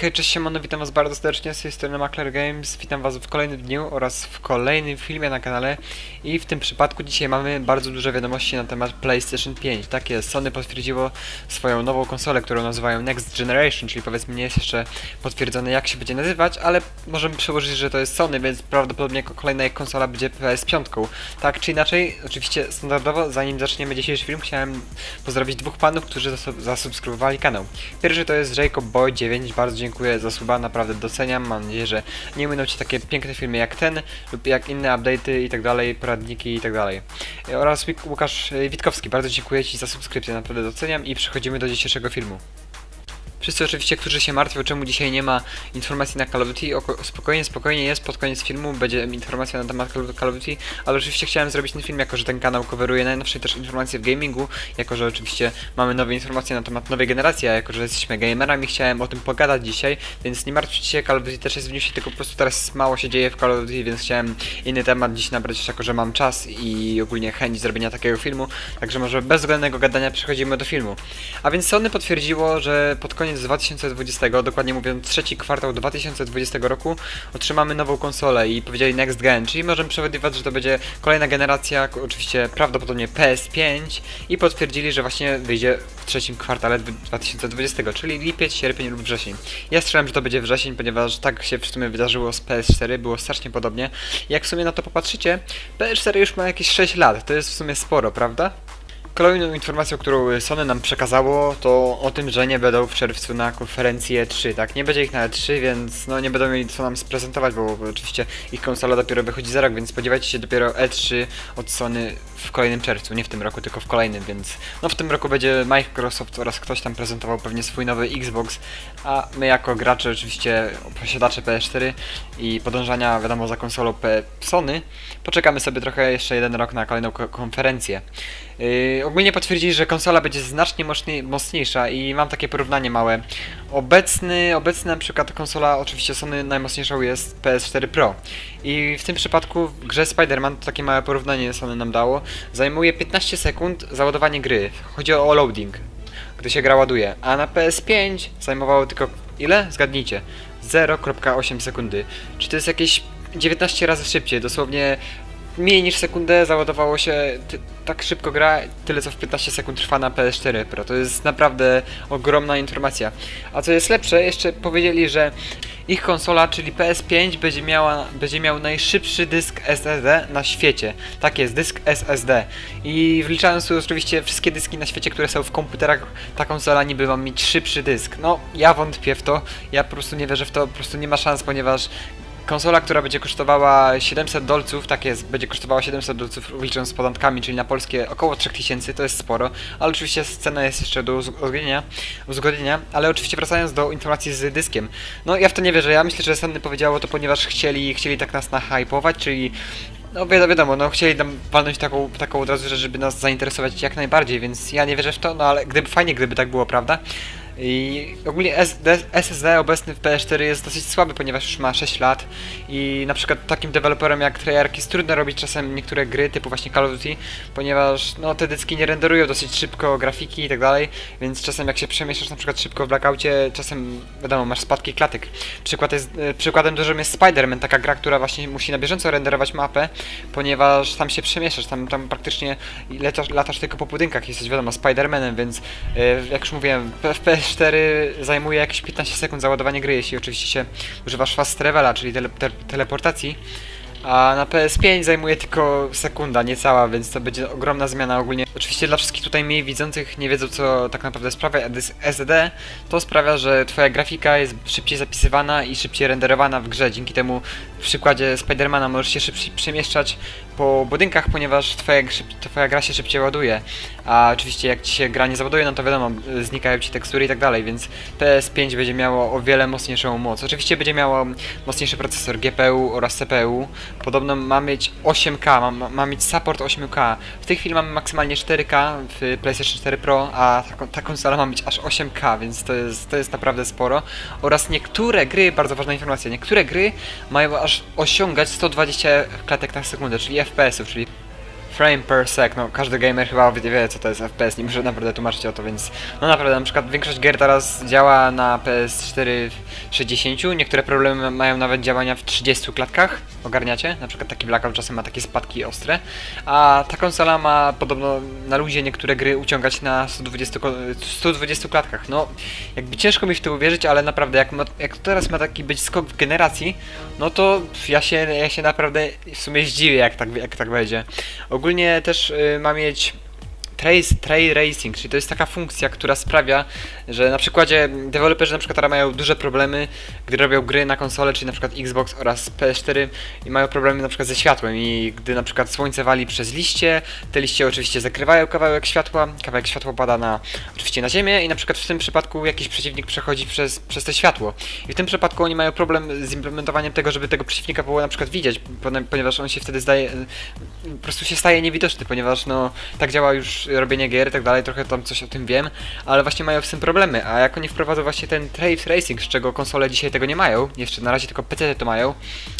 Hej, cześć siemano, witam was bardzo serdecznie z tej strony Macler Games, witam was w kolejnym dniu oraz w kolejnym filmie na kanale i w tym przypadku dzisiaj mamy bardzo duże wiadomości na temat PlayStation 5. Tak jest, Sony potwierdziło swoją nową konsolę, którą nazywają Next Generation, czyli powiedzmy nie jest jeszcze potwierdzone jak się będzie nazywać, ale możemy przełożyć, że to jest Sony, więc prawdopodobnie kolejna ich konsola będzie PS5. Tak czy inaczej, oczywiście standardowo, zanim zaczniemy dzisiejszy film, chciałem pozdrowić dwóch panów, którzy zasub zasubskrybowali kanał. Pierwszy to jest Jacob Boy 9, bardzo dziękuję za suba, naprawdę doceniam. Mam nadzieję, że nie będą Ci takie piękne filmy jak ten lub jak inne update'y i tak dalej, poradniki i tak dalej. Oraz Łukasz Witkowski, bardzo dziękuję Ci za subskrypcję, naprawdę doceniam i przechodzimy do dzisiejszego filmu. Wszyscy oczywiście, którzy się martwią, czemu dzisiaj nie ma informacji na Call of Duty, spokojnie, spokojnie jest, pod koniec filmu będzie informacja na temat Call of Duty, ale oczywiście chciałem zrobić ten film, jako że ten kanał coveruje najnowsze też informacje w gamingu, jako że oczywiście mamy nowe informacje na temat nowej generacji, a jako że jesteśmy gamerami, chciałem o tym pogadać dzisiaj, więc nie martwcie się, Call of Duty też jest w newsie, tylko po prostu teraz mało się dzieje w Call of Duty, więc chciałem inny temat dziś nabrać, jako że mam czas i ogólnie chęć zrobienia takiego filmu, także może bez względnego gadania przechodzimy do filmu. A więc Sony potwierdziło, że pod koniec koniec 2020, dokładnie mówiąc trzeci kwartał 2020 roku, otrzymamy nową konsolę i powiedzieli Next Gen, czyli możemy przewidywać, że to będzie kolejna generacja, oczywiście prawdopodobnie PS5 i potwierdzili, że właśnie wyjdzie w trzecim kwartale 2020, czyli lipiec, sierpień lub wrzesień. Ja strzelam, że to będzie wrzesień, ponieważ tak się w sumie wydarzyło z PS4, było strasznie podobnie. Jak w sumie na to popatrzycie, PS4 już ma jakieś 6 lat, to jest w sumie sporo, prawda? Kolejną informacją, którą Sony nam przekazało, to o tym, że nie będą w czerwcu na konferencji E3, tak? Nie będzie ich na E3, więc no nie będą mieli co nam sprezentować, bo oczywiście ich konsola dopiero wychodzi za rok, więc spodziewajcie się dopiero E3 od Sony w kolejnym czerwcu, nie w tym roku, tylko w kolejnym, więc no w tym roku będzie Microsoft oraz ktoś tam prezentował pewnie swój nowy Xbox, a my jako gracze, oczywiście posiadacze PS4 i podążania wiadomo za konsolą P Sony, poczekamy sobie trochę jeszcze jeden rok na kolejną konferencję. Yy, ogólnie potwierdzili, że konsola będzie znacznie mocniejsza i mam takie porównanie małe. Obecny, obecny na przykład konsola, oczywiście Sony najmocniejszą jest PS4 Pro. I w tym przypadku w grze Spider-Man, to takie małe porównanie Sony nam dało, zajmuje 15 sekund załadowanie gry. Chodzi o loading, gdy się gra ładuje. A na PS5 zajmowało tylko ile? Zgadnijcie. 0,8 sekundy. Czy to jest jakieś 19 razy szybciej, dosłownie mniej niż sekundę załadowało się tak szybko gra, tyle co w 15 sekund trwa na PS4 Pro. To jest naprawdę ogromna informacja. A co jest lepsze, jeszcze powiedzieli, że ich konsola, czyli PS5 będzie, miała, będzie miał najszybszy dysk SSD na świecie. Tak jest, dysk SSD. I wliczając tu oczywiście wszystkie dyski na świecie, które są w komputerach, ta konsola niby ma mieć szybszy dysk. No, ja wątpię w to, ja po prostu nie wierzę w to, po prostu nie ma szans, ponieważ konsola, która będzie kosztowała 700 dolców, tak jest, będzie kosztowała 700 dolców licząc z podatkami, czyli na polskie około 3000, to jest sporo, ale oczywiście cena jest jeszcze do uzgodnienia, uzgodnienia, ale oczywiście wracając do informacji z dyskiem, no ja w to nie wierzę, ja myślę, że Sony powiedziało to, ponieważ chcieli, chcieli tak nas nahypować, czyli no wiadomo, wiadomo, no chcieli nam walnąć taką, taką od razu rzecz, żeby nas zainteresować jak najbardziej, więc ja nie wierzę w to, no ale gdyby fajnie, gdyby tak było, prawda? I ogólnie SD, SSD obecny w PS4 jest dosyć słaby, ponieważ już ma 6 lat i na przykład takim deweloperem jak Treyarch jest trudno robić czasem niektóre gry typu właśnie Call of Duty, ponieważ no te dyski nie renderują dosyć szybko grafiki i tak dalej, więc czasem jak się przemieszczasz na przykład szybko w blackoutie, czasem wiadomo, masz spadki klatek. Przykład jest, e, przykładem dużym jest Spider-Man, taka gra, która właśnie musi na bieżąco renderować mapę, ponieważ tam się przemieszczasz, tam, tam praktycznie latasz, latasz tylko po budynkach, jesteś wiadomo Spider-Manem, więc e, jak już mówiłem, w PS 4 zajmuje jakieś 15 sekund załadowanie gry, jeśli oczywiście się używasz fast travela, czyli tele te teleportacji. A na PS5 zajmuje tylko sekunda, niecała, więc to będzie ogromna zmiana ogólnie. Oczywiście dla wszystkich tutaj mniej widzących nie wiedzą co tak naprawdę sprawia SSD, to sprawia, że twoja grafika jest szybciej zapisywana i szybciej renderowana w grze. Dzięki temu w przykładzie Spidermana możesz się szybciej przemieszczać po budynkach, ponieważ twoja, twoja gra się szybciej ładuje. A oczywiście jak ci się gra nie załaduje, no to wiadomo, znikają ci tekstury i tak dalej, więc PS5 będzie miało o wiele mocniejszą moc. Oczywiście będzie miało mocniejszy procesor GPU oraz CPU. Podobno ma mieć 8K, ma, ma mieć support 8K. W tej chwili mamy maksymalnie 4K w PlayStation 4 Pro, a ta, ta konsola ma mieć aż 8K, więc to jest, to jest naprawdę sporo. Oraz niektóre gry, bardzo ważna informacja, niektóre gry mają aż osiągać 120 klatek na sekundę, czyli FPS-ów, czyli frame per sec, no każdy gamer chyba wie, co to jest FPS, nie muszę naprawdę tłumaczyć o to, więc no naprawdę na przykład większość gier teraz działa na PS4 w 60, niektóre problemy mają nawet działania w 30 klatkach, ogarniacie? Na przykład taki Blackout czasem ma takie spadki ostre, a ta konsola ma podobno na luzie niektóre gry uciągać na 120, ko- 120 klatkach, no jakby ciężko mi w to uwierzyć, ale naprawdę jak, ma, jak teraz ma taki być skok w generacji, no to ja się, ja się naprawdę w sumie zdziwię jak tak, jak tak będzie. Ogólnie też y, ma mieć Trace, Tray Racing, czyli to jest taka funkcja, która sprawia, że na przykładzie deweloperzy na przykład mają duże problemy, gdy robią gry na konsole, czyli na przykład Xbox oraz PS4 i mają problemy na przykład ze światłem i gdy na przykład słońce wali przez liście, te liście oczywiście zakrywają kawałek światła, kawałek światła pada na, oczywiście na ziemię i na przykład w tym przypadku jakiś przeciwnik przechodzi przez, przez to światło. I w tym przypadku oni mają problem z implementowaniem tego, żeby tego przeciwnika było na przykład widzieć, ponieważ on się wtedy zdaje, po prostu się staje niewidoczny, ponieważ no tak działa już robienie gier i tak dalej, trochę tam coś o tym wiem, ale właśnie mają z tym problemy, a jak oni wprowadzą właśnie ten Trace Racing, z czego konsole dzisiaj tego nie mają, jeszcze na razie tylko PC to mają,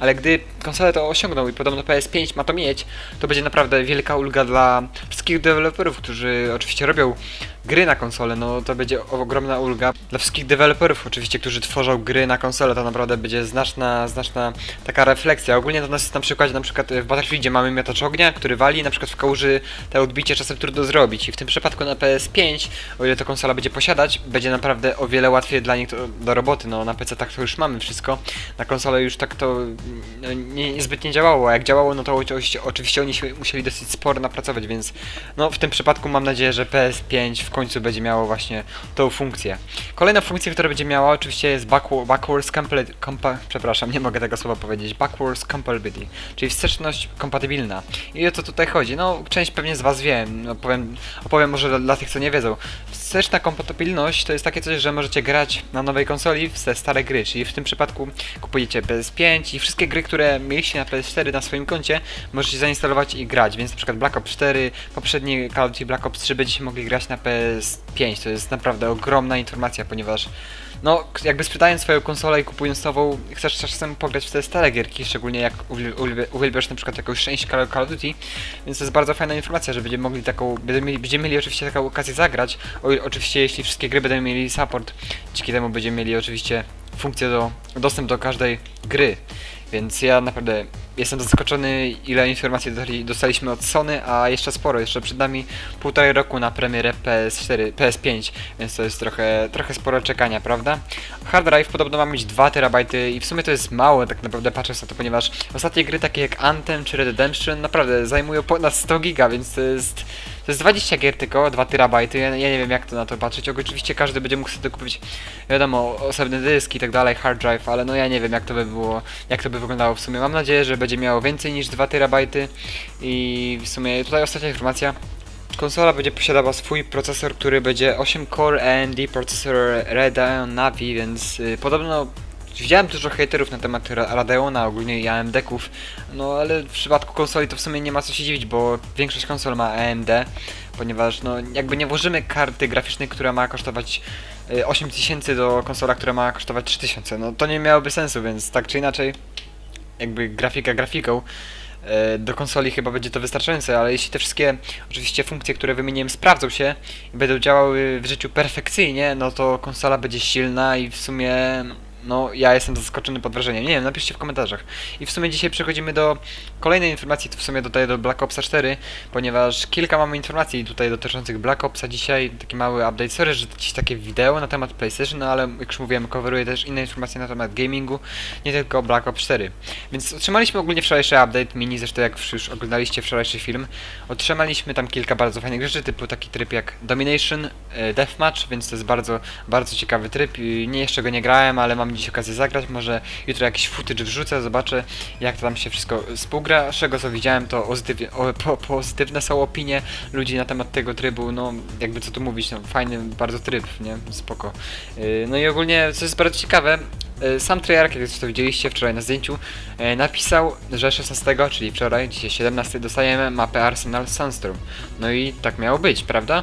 ale gdy konsole to osiągną i podobno PS5 ma to mieć, to będzie naprawdę wielka ulga dla wszystkich deweloperów, którzy oczywiście robią gry na konsole, no to będzie ogromna ulga. Dla wszystkich deweloperów oczywiście, którzy tworzą gry na konsole, to naprawdę będzie znaczna, znaczna taka refleksja. Ogólnie to nas na przykładzie, na przykład w Battlefieldzie mamy miotacz ognia, który wali, na przykład w kałuży te odbicie czasem trudno zrobić. I w tym przypadku na PS5, o ile to konsola będzie posiadać, będzie naprawdę o wiele łatwiej dla nich to, do roboty, no na PC tak to już mamy wszystko, na konsole już tak to no, nie, niezbytnio działało, a jak działało, no to oczywiście, oczywiście oni się musieli dosyć sporo napracować, więc no w tym przypadku mam nadzieję, że PS5 w końcu będzie miało właśnie tą funkcję. Kolejna funkcja, która będzie miała oczywiście jest backwa- backwards compli- compa przepraszam, nie mogę tego słowa powiedzieć, backwards compatibility, czyli wsteczność kompatybilna. I o co tutaj chodzi? No, część pewnie z was wie, no, powiem, opowiem może dla, dla tych, co nie wiedzą. Wsteczna kompatybilność to jest takie coś, że możecie grać na nowej konsoli w te stare gry, czyli w tym przypadku kupujecie PS5 i wszystkie gry, które mieliście na PS4 na swoim koncie, możecie zainstalować i grać, więc przykład Black Ops 4, poprzedni Call of Duty Black Ops 3 będziecie mogli grać na PS5. To jest naprawdę ogromna informacja, ponieważ no, jakby sprzedając swoją konsolę i kupując nową, chcesz czasem pograć w te stare gierki, szczególnie jak uwiel- uwiel- uwielbiasz na przykład jakąś część Call of Duty, więc to jest bardzo fajna informacja, że będziemy mogli taką, będziemy mieli, będziemy mieli oczywiście taką okazję zagrać, o, oczywiście jeśli wszystkie gry będą mieli support, dzięki temu będziemy mieli oczywiście funkcję do, dostęp do każdej gry. Więc ja naprawdę jestem zaskoczony, ile informacji dostali- dostaliśmy od Sony, a jeszcze sporo, jeszcze przed nami półtorej roku na premierę PS4, PS5, więc to jest trochę, trochę sporo czekania, prawda? Hard drive podobno ma mieć 2 terabajty i w sumie to jest mało, tak naprawdę patrząc na to, ponieważ ostatnie gry takie jak Anthem czy Red Redemption naprawdę zajmują ponad 100 giga, więc to jest, to jest 20 gier tylko, 2 terabajty, ja, ja nie wiem jak to na to patrzeć, oczywiście każdy będzie mógł sobie kupić, wiadomo, osobny dysk i tak dalej, hard drive, ale no ja nie wiem jak to by było, jak to by wyglądało w sumie. Mam nadzieję, że będzie miało więcej niż 2 terabajty i w sumie tutaj ostatnia informacja. Konsola będzie posiadała swój procesor, który będzie 8 core AMD procesor Radeon Navi, więc y, podobno widziałem dużo haterów na temat Ra- Radeona ogólnie i AMD-ków, no ale w przypadku konsoli to w sumie nie ma co się dziwić, bo większość konsol ma AMD, ponieważ no jakby nie włożymy karty graficznej, która ma kosztować y, 8000 do konsola, która ma kosztować 3000, no to nie miałoby sensu, więc tak czy inaczej jakby grafika grafiką e, do konsoli chyba będzie to wystarczające, ale jeśli te wszystkie oczywiście funkcje, które wymieniłem sprawdzą się i będą działały w życiu perfekcyjnie, no to konsola będzie silna i w sumie no ja jestem zaskoczony pod wrażeniem. Nie wiem, napiszcie w komentarzach. I w sumie dzisiaj przechodzimy do kolejnej informacji, to w sumie dodaję do Black Opsa 4, ponieważ kilka mamy informacji tutaj dotyczących Black Opsa dzisiaj, taki mały update. Sorry, że dziś takie wideo na temat PlayStation, no ale jak już mówiłem, coveruję też inne informacje na temat gamingu, nie tylko Black Ops 4. Więc otrzymaliśmy ogólnie wczorajszy update mini, zresztą jak już oglądaliście wczorajszy film, otrzymaliśmy tam kilka bardzo fajnych rzeczy, typu taki tryb jak Domination, e, Deathmatch, więc to jest bardzo, bardzo ciekawy tryb. Nie jeszcze go nie grałem, ale mam dziś okazję zagrać, może jutro jakiś footage wrzucę, zobaczę jak to tam się wszystko współgra. Z czego co widziałem, to pozytywnie, o, po, pozytywne są opinie ludzi na temat tego trybu, no jakby co tu mówić, no fajny bardzo tryb, nie? Spoko. Yy, No i ogólnie, co jest bardzo ciekawe, yy, sam Treyarch, jak to widzieliście wczoraj na zdjęciu, yy, napisał, że 16, czyli wczoraj, dzisiaj 17, dostajemy mapę Arsenal Sunstorm. No i tak miało być, prawda?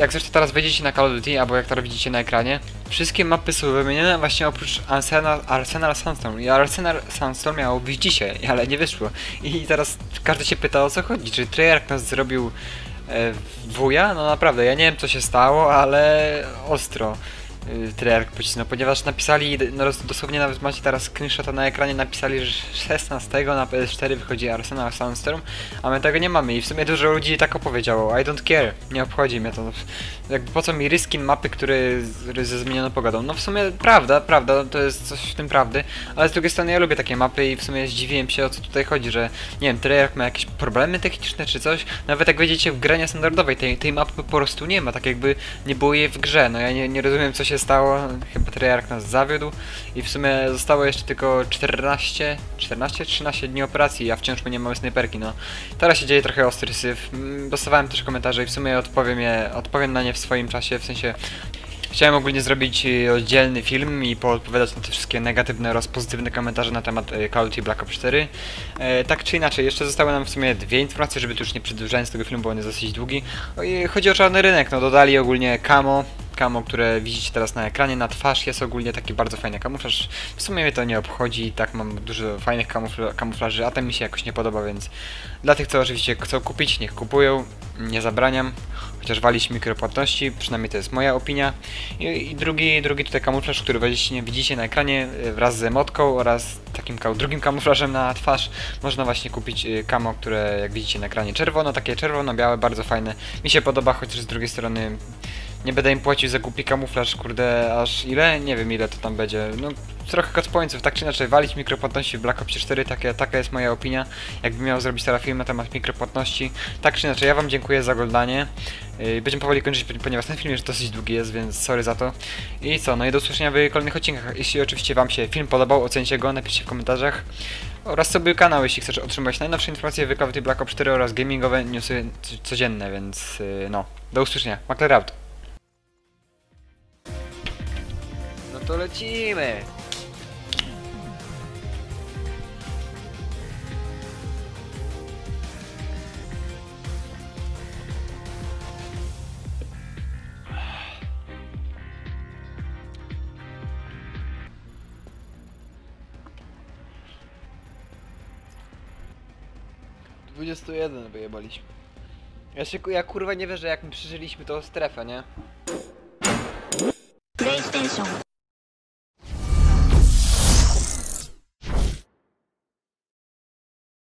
Jak zresztą teraz wejdziecie na Call of Duty, albo jak teraz widzicie na ekranie, wszystkie mapy są wymienione właśnie oprócz Arsenal, Arsenal Sandstorm. I Arsenal Sandstorm miało być dzisiaj, ale nie wyszło. I teraz każdy się pyta o co chodzi, czy Treyarch nas zrobił e, wuja? No naprawdę, ja nie wiem co się stało, ale ostro y, Treyarch pocisnął, ponieważ napisali, no dosłownie nawet macie teraz screenshota na ekranie, napisali, że 16 na PS4 wychodzi Arsenal Sandstorm, a my tego nie mamy. I w sumie dużo ludzi tak opowiedziało, I don't care, nie obchodzi mnie to, jakby po co mi reskin mapy, który ze zmienioną pogodą, no w sumie prawda, prawda, to jest coś w tym prawdy, ale z drugiej strony ja lubię takie mapy i w sumie zdziwiłem się o co tutaj chodzi, że nie wiem, Treyarch ma jakieś problemy techniczne czy coś, nawet jak wejdziecie w grę niestandardowej, tej, tej mapy po prostu nie ma, tak jakby nie było jej w grze, no ja nie, nie rozumiem co się stało, chyba Treyarch nas zawiódł i w sumie zostało jeszcze tylko 14, 14, 13 dni operacji, a wciąż my nie mamy snajperki, no. Teraz się dzieje trochę ostry syf, Mm, dostawałem też komentarze i w sumie odpowiem, je, odpowiem na nie w swoim czasie, w sensie Chciałem ogólnie zrobić y, oddzielny film i poodpowiadać na te wszystkie negatywne oraz pozytywne komentarze na temat y, Call of Duty Black Ops 4. E, tak czy inaczej, jeszcze zostały nam w sumie dwie informacje, żeby tu już nie przedłużając tego filmu, bo on jest dosyć długi. O, i Chodzi o czarny rynek, no dodali ogólnie camo, camo, które widzicie teraz na ekranie, na twarz jest ogólnie taki bardzo fajny kamuflaż. W sumie mnie to nie obchodzi, tak mam dużo fajnych kamufla kamuflaży, a ten mi się jakoś nie podoba, więc dla tych, co oczywiście chcą kupić, niech kupują, nie zabraniam. Chociaż walić mikropłatności, przynajmniej to jest moja opinia. I, i drugi, drugi tutaj kamuflaż, który widzicie na ekranie y, wraz z emotką oraz takim ka- drugim kamuflażem na twarz. Można właśnie kupić y, kamo, które jak widzicie na ekranie czerwono, takie czerwono-białe, bardzo fajne. Mi się podoba, chociaż z drugiej strony nie będę im płacił za głupi kamuflaż, kurde, aż ile? Nie wiem ile to tam będzie. No trochę kocpońców, tak czy inaczej, walić mikropłatności w Black Ops 4, takie, taka jest moja opinia. Jakbym miał zrobić teraz film na temat mikropłatności. Tak czy inaczej, ja wam dziękuję za oglądanie. Yy, Będziemy powoli kończyć, ponieważ ten film już dosyć długi jest, więc sorry za to. I co, no i do usłyszenia w kolejnych odcinkach. Jeśli oczywiście wam się film podobał, ocencie go, napiszcie w komentarzach. Oraz sobie kanał, jeśli chcesz otrzymać najnowsze informacje w Call of Duty Black Ops 4 oraz gamingowe newsy codzienne, więc yy, no, do usłyszenia. Makler out. No to lecimy! Dwudziestu jeden wyjebaliśmy. Ja się, ja kurwa nie wierzę jak my przeżyliśmy tą strefę, nie? PlayStation